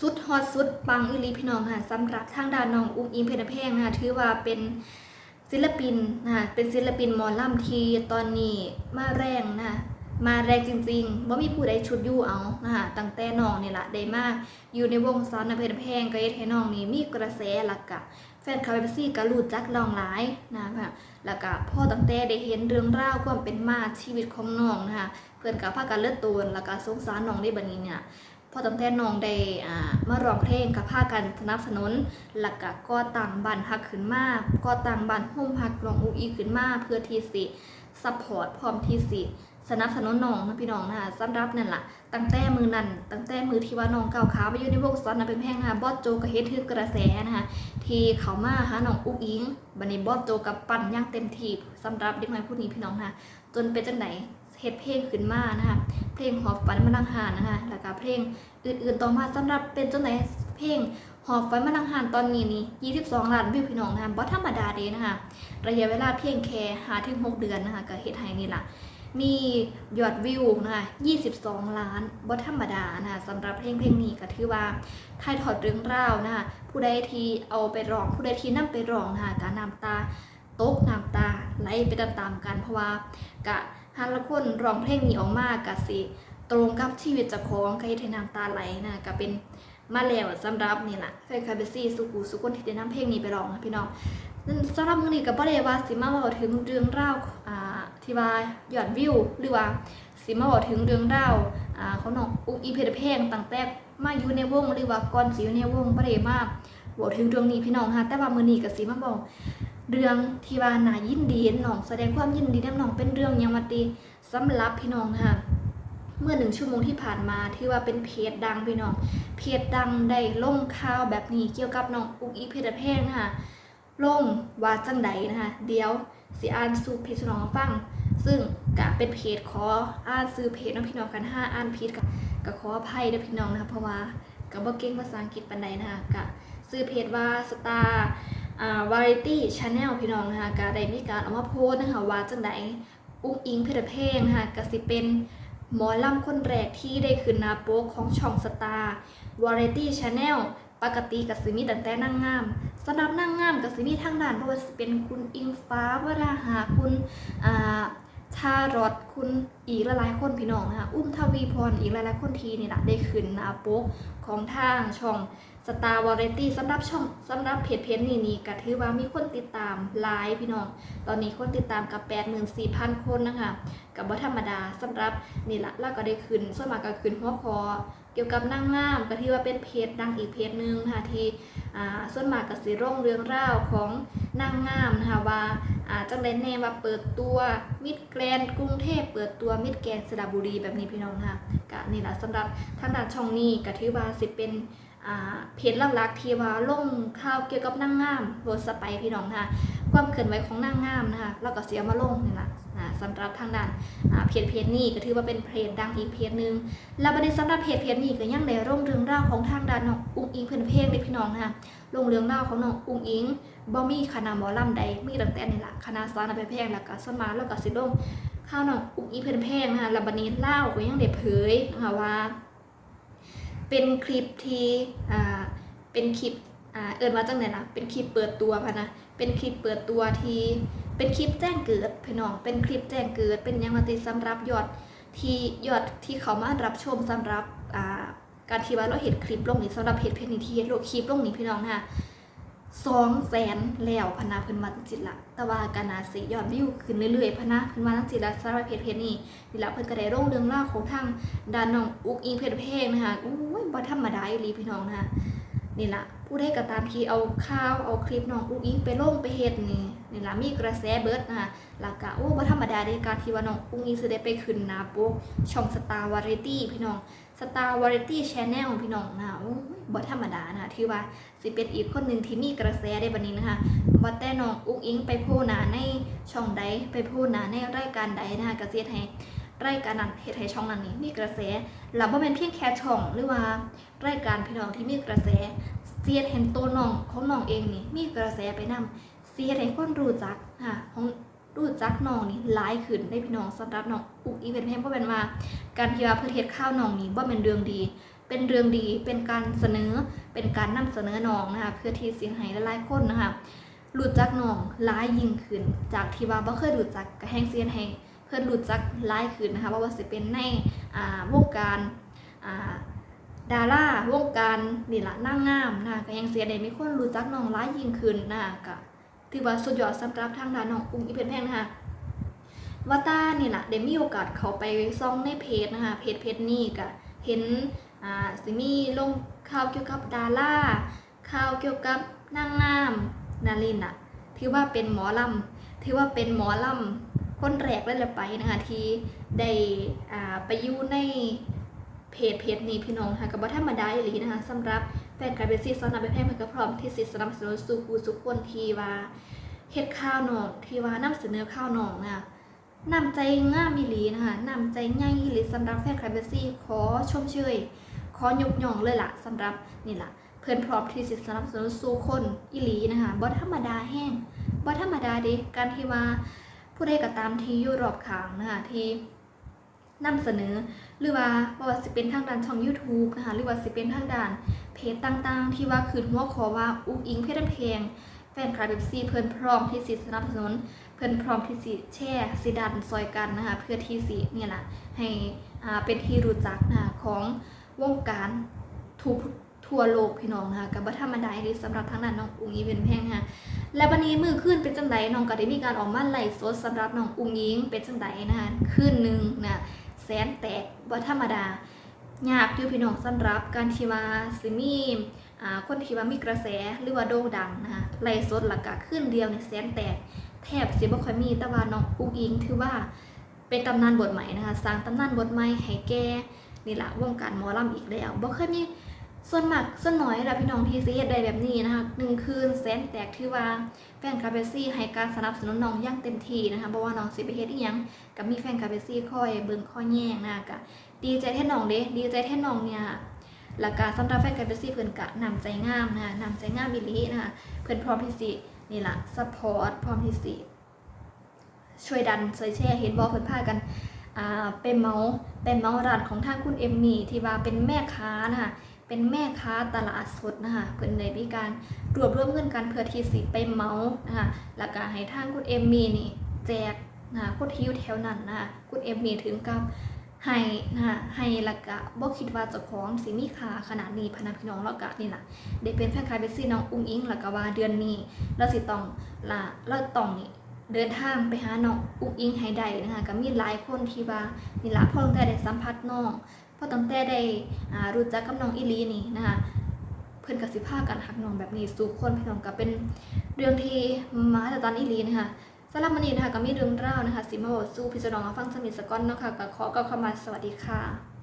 สุดฮอตสุดปังอีหลีพี่น้องค่ะสำหรับทางด้านน้องอุ้งอิงเพชรเพงนะคะถือว่าเป็นศิลปินนะคะเป็นศิลปินหมอลำที่ตอนนี้มาแรงนะคะมาแรงจริงๆว่ามีผู้ใดชุดยู่เอานะคะตั้งแต่น้องนี่แหละได้มากอยู่ในวงสาวน้ำเพชรเพงก็เฮ็ดให้น้องนี่มีกระแสหลักกะแฟนคลับเอฟซีก็รู้จักน้องหลายนะคะแล้วก็พ่อตั้งแต่ได้เห็นเรื่องราวความเป็นมาชีวิตของน้องนะคะเพื่อนกับพากันเลือดตูนแล้วก็สงสารน้องได้บัดนี้เนี่ย พอตั้งแต่น้องได้อ่ามาร้องเพลงกับพากันสนับสนุนหลักกะก็ต่างบันฮักขึ้นมาก็ต่างบันหุ่มฮักลองอูอีขึ้นมาเพื่อที่สิซัพพอร์ตพร้อมที่สิสนับสนุนน้องนะพี่น้องนะคะสำหรับนั่นล่ะ ตั้งแต่มือนั้นตั้งแต่มือที่ว่าน้องเก้าขาไปอยู่ในวงสอนนะเป็นแพงนะคะบอสโจก็เฮ็ดทึกกระแสนะคะที่เขามาหาน้องอุ้งอิงบันี้บอสโจกับปั่นย่างเต็มที่สำหรับเด็กน้อยผู้นี้พี่น้องนะคะจนเป็นจังไดเฮ็ดเพลงขึ้นมานะคะ เพลงหอบฝันมาลังหานนะคะ แล้วก็เพลงอื่นๆต่อมาสำหรับเป็นจังไหนเพลงหอบไฟมาลังหานตอนนี้นี่22ล้านวิวพี่น้องนะคะบ่ธรรมดาเด้นะคะ ระยะเวลาเพียงแค่5ถึง6เดือนนะคะก็เฮ็ดให้นี่ล่ะมียอดวิวนะคะ22 ล้านบ่ธรรมดานะคะสำหรับเพลงเพลงนี้ก็ถือว่าถ่ายทอดเรื่องราวนะคะผู้ใดที่เอาไปร้อง ผู้ใดที่นํไปร้องนะคะการน้ำตาตกน้ำตาไหลไปตามๆกันเพราะว่ากะ ฮันละคนร้องเพลงนี้ออกมากะสิตรงกับชีวิตเจ้าของก็เฮ็ดให้น้ำตาไหลนะก็เป็นมาแล้วสำหรับนี่ล่ะแฟนคลับเบซี่สุกูสุคนที่ได้นำเพลงนี้ไปร้องนะพี่น้องสำหรับมื้อนี้ก็บ่ได้ว่าสิมาเว้าถึงเรื่องราวอ่าที่ว่ายอดวิวหรือว่าสิมาเว้าถึงเรื่องราวอ่าของน้องอุ๊กอีเพชรเพลงตั้งแต่มาอยู่ในวงหรือว่าก่อนสิอยู่ในวงบ่ได้มาเว้าถึงเรื่องนี้พี่น้องค่ะแต่ว่ามื้อนี้ก็สิมาบอก เรื่องที่ว่าน่ายินดีน้องแสดงความยินดีนำน้องเป็นเรื่องยังว่าติสำหรับพี่น้องค่ะเมื่อหนึ่งชั่วโมงที่ผ่านมาที่ว่าเป็นเพจดังพี่น้องเพจดังได้ล่งข่าวแบบนี้เกี่ยวกับน้องอุกอีเพชรเพงนะคะล่งว่าจังใดนะคะเดี๋ยวสิอ่านสู่เพจน้องฟัง ซึ่งกะเป็นเพจขออ่านซื้อเพจน้องพี่น้องกันห้าอ่านผิดกับก็ขออภัยด้วยพี่น้องนะคะเพราะว่ากับบ่เก่งภาษาอังกฤษปานใดนะคะกะซื้อเพจว่าสตาร์ วาไรตี้ชาแนลพี่น้องนะคะกะได้มีการเอามาโพสนะคะว่าจังไดอุ้งอิงเพชรเพงนะคะก็สิเป็นหมอลำคนแรกที่ได้ขึ้นนาโป๊กของช่องสตาร์วาไรตี้ชาแนลปกติกับซิมีแต่แต่นางงามสำหรับนางงามกับซิมีทางด้านเพราะว่าเป็นคุณอิงฟ้าวราหาคุณอ่า ชารอดคุณอีกหลายๆคนพี่น้องนะคะอุ้มทวีพรอีกหลายๆคนทีนี่แหละได้ขึ้นนาโป๊กของทางช่องสตาร์วาไรตี้สำหรับช่องสำหรับเพจเพจนี้นี่ก็ถือว่ามีคนติดตามหลายพี่น้อง ตอนนี้คนติดตามกับ 84,000 คนนะคะกับว่าธรรมดาสำหรับนี่ละเราก็ได้ขึ้นส่วนมากก็ขึ้นหัวคอเกี่ยวกับนางงามก็ที่ว่าเป็นเพจดังอีกเพจหนึ่งนะคะที่อ่าส่วนมากก็สิร่งเรื่องราวของนางงามนะคะว่า จังไดแน่ว่าเปิดตัวมิดแกรนกรุงเทพเปิดตัวมิดแกรนสระบุรีแบบนี้พี่น้องนะคะก็นี่แหละสำหรับทางด้านช่องนี้ก็ถือว่าสิเป็นอ่าเพจหลักๆที่ว่าลงข่าวเกี่ยวกับนางงามโรสไปพี่น้องนะคะความเคลื่อนไหวของนางงามนะคะเราก็เสียมาลงนี่แหละสำหรับทางด้านเพจเพจนี้ก็ถือว่าเป็นเพจดังอีกเพจหนึ่งแล้วประเด็นสำหรับเพจเพจนี้ก็ยังได้ร่งเรื่องราวของทางด้านน้องอุ้งอิงเพื่อนเพลงเลยพี่น้องนะคะลงเรื่องราวของน้องอุ้งอิง บ่มีคณะหมอลำใดมีตั้งแต่นี่ละคณะสอนเพงเพลงแล้วก็สมาแล้วก็สิลงข้าวน้องอุ้งอิงเพื่อนเพลงนะคะแล้วบัดนี้เล่าก็ยังได้เผยนะคะว่า เป็นคลิปที่อ่าเป็นคลิปอ่าเอินว่าจังไหนล่ะเป็นคลิปเปิดตัวพะนะเป็นคลิปเปิดตัวทีเป็นคลิปแจ้งเกิดพี่น้องเป็นคลิปแจ้งเกิด เป็นยังมาติสำหรับยอดที่ยอดที่เขามารับชมสำหรับอ่าการที่ว่าเราเห็นคลิปลงนี้สำหรับเพจเพจนี้ที่เห็นโลคลิปลงนี้พี่น้องนะคะ สองแสนแล้วพนาเพิ่นมาตั้งจิตละแต่ว่าการนาสิยอดวิวขึ้นเรื่อยๆพนะเพิ่นมาตั้งจิตละสำหรับเพจเพจนี้นี่ละเพิ่นก็ได้ลงเรื่องราวของทางด้านน้องอุกอิงเพจเพจนะคะอุ้ยบ่ธรรมดาอีหลีพี่น้องนะคะนี่ละผู้ได้ก็ตามที่เอาข้าวเอาคลิปน้องอุ้งอิงไปลงไปเฮ็ดนี่นี่ละมีกระแสเบิดนะคะหลักกะโอ้บ่ธรรมดาในการที่ว่าน้องอุ้งอิงสิได้ไปขึ้นหน้าปกช่องสตาร์วาไรตี้พี่น้อง สตาร์วาไรตี้ชแนลพี่น้องนะคะโอ้ยบ่ธรรมดานะคะที่ว่าสิเป็นอีกคนหนึ่งที่มีกระแสได้บัดนี้นะคะว่าแต่น้องอุ้งอิงไปพสต์หน้าในช่องใดไปพสต์หน้าในรายการใดนะคะก็สิเฮ็ดให้รายการนั้นเฮ็ดให้ช่องนั้นนี่มีกระแสแล้วบ่แม่นเพียงแค่ช่องหรือว่ารายการพี่น้องที่มีกระแสเสียดเห็นตัวน้องของน้องเองนี่มีกระแสไปนำเสียดให้คนรู้จักค่ะของ รู้จักน้องนี่หลายขึ้นได้พี่น้องสำหรับน้องอุกอีเป็นเพลงเพราะเป็นว่าการที่ว่าเพื่อเฮ็ดข้าวน้องนี่บ่าเป็นเรื่องดี เป็นเรื่องดีเป็นการเสนอเป็นการนำเสนอน้องนะคะเพื่อที่สิให้หลายๆคนนะคะรู้จักน้องหลายยิ่งขึ้น จากที่ว่าบ่เคยรู้จักกระแหงเซียนให้เพื่อนรู้จักหลายขึ้นนะคะว่าว่าสิเป็นในอ่าวงการอ่าดาราวงการนี่ละนางงามนะกระแหงเซียนได้มีคนรู้จักน้องหลายยิ่งขึ้นนะคะก็ ถือว่าสุดยอดสำหรับทางด้านน้องอุ้งอิเพชรแพงนะคะว่าต้านี่แหละได้มีโอกาสเขาไปซ่องในเพจนะคะเพจเพจนี้ก็เห็นอ่าสิมีลงข่าวเกี่ยวกับดาราข่าวเกี่ยวกับนางงามนารินอะที่ว่าเป็นหมอลำที่ว่าเป็นหมอลำคนแรกเลยละไปนะคะที่ได้อ่าไปอยู่ในเพจเพจนี้พี่น้องค่ะกับว่าธรรมดาอีหลีนะคะสำหรับ ฟนการเป็นซีซอนนับเป็นแพงมันก็พร้อมที่สิสนับสนุนสู่ผู้สุกคนทีว่าเฮ็ดข่าวหนองทีว่านำเสนอข่าวหนองนะคะนำใจงามอีหลีนะคะนำใจง่ายอีหลีสำหรับแฟนคลับเบสซี่ขอชมเชยขอยกย่องเลยล่ะสำหรับนี่ล่ะเพื่อนพร้อมที่สิสนับสนุนสู่คนอีหลีนะคะบ่ธรรมดาแห้งบ่ธรรมดาเดิการที่ว่าผู้ใดก็ตามที่อยู่รอบข้างนะคะที่ นำเสนอ หรือว่าบ่ว่าสิเป็นทางด้านช่อง YouTube นะคะหรือว่าสิเป็นทางด้านเพจต่างๆ ที่ว่าคือหัวขอว่าอุ้งอิงเพชรเพลงแฟนคลับเบสซี่เพื่อนพร้อมที่สิสนับสนุน เพื่อนพร้อมที่สิแช่สิดันซอยกันนะคะเพื่อที่สิเนี่ยแหละให้อ่าเป็นที่รู้จักนะคะของวงการทุกทั่วโลกพี่น้องนะคะกับบัธรรมดาดีสำหรับทางด้านน้องอุ้งอิงเป็นแพงนะคะและวันนี้มือขึ้นเป็นจังไดน้องก็ได้มีการออกมาไล่สดสำหรับน้องอุ้งอิงเป็นจังไดนะคะขึ้นหนึ่งนะ สนแตกบัธรรมดายากอยู่พี่น้องสำหรับการที่ว่าสิมีอ่าคนที่ว่ามีกระแสหรือว่าโด่งดังนะคะไล่สดหลักกะขึ้นเดียวในแสนแตก แทบสิบ่ค่อยมีแต่ว่าน้องอุ้งอิงถือว่าเป็นตำนานบทใหม่นะคะสร้างตำนานบทใหม่ให้แก่นี่ละวงการหมอลำอีกแล้วบ่เคยมี ส่วนหมากส่วนน้อยแล้วพี่น้องที่สิเฮ็ดได้แบบนี้นะคะหนึ่งคืนแสนแตกถือว่าแฟนคลับเบสซี่ให้การสนับสนุนน้องอย่างเต็มที่นะคะบ่ว่าน้องสิไปเฮ็ดอีหยังก็มีแฟนคลับเบสซี่คอยเบิ่งคอยแย่งนะคะก็ดีใจแทนน้องเด้ดีใจแทนน้องเนี่ยแล้วก็สำหรับแฟนคลับเบสซี่เพิ่นก็นำใจงามนะคะนำใจงามอีหลีนะคะเพิ่นพร้อมที่สินี่ละซัพพอร์ตพร้อมที่สิช่วยดันช่วยแชร์เห็นบอเพิ่นพากันอ่าเป็นเมาส์เป็นเมาส์ร้านของทางคุณเอมมี่ที่ว่าเป็นแม่ค้านะคะ เป็นแม่ค้าตลาดสดนะคะเพิ่นได้มีการรวบรวมเงินกันเพื่อที่สิไปเมาส์นะคะแล้วก็ให้ทางคุณเอมมี่นี่แจกนะคะคนที่อยู่แถวนั้นนะคะคุณเอมมี่ถึงกับให้นะคะให้ละกะบ่คิดว่าเจ้าของสิมีค่าขนาดนี้พนักพี่น้องล้วก็นี่แหละได้เป็นแฟนคลับเบสซี่น้องอุ้งอิงล้วก็ว่าเดือนนี้เราสิต้องละเราต้องนี่เดินทางไปหาน้องอุ้งอิงให้ได้นะคะก็มีหลายคนที่ว่านี่ละพ่อตั้งแต่ได้สัมผัสน้อง พ่อตั้งแต่ได้รู้จักกับน้องอิลีนี่นะคะเพื่อนกับสิภากันหักน้องแบบนี้สู่คนพี่น้องก็เป็นเรื่องที่มาจากตอนอิลีนะคะสำหรับวันนี้นะคะก็มีเรื่องเล่าวนะคะสิมาบอกสู้พี่จาน้องมาฟังสมิสก้อนเนาะค่ะก็ขอกล่าวคำว่าสวัสดีค่ะ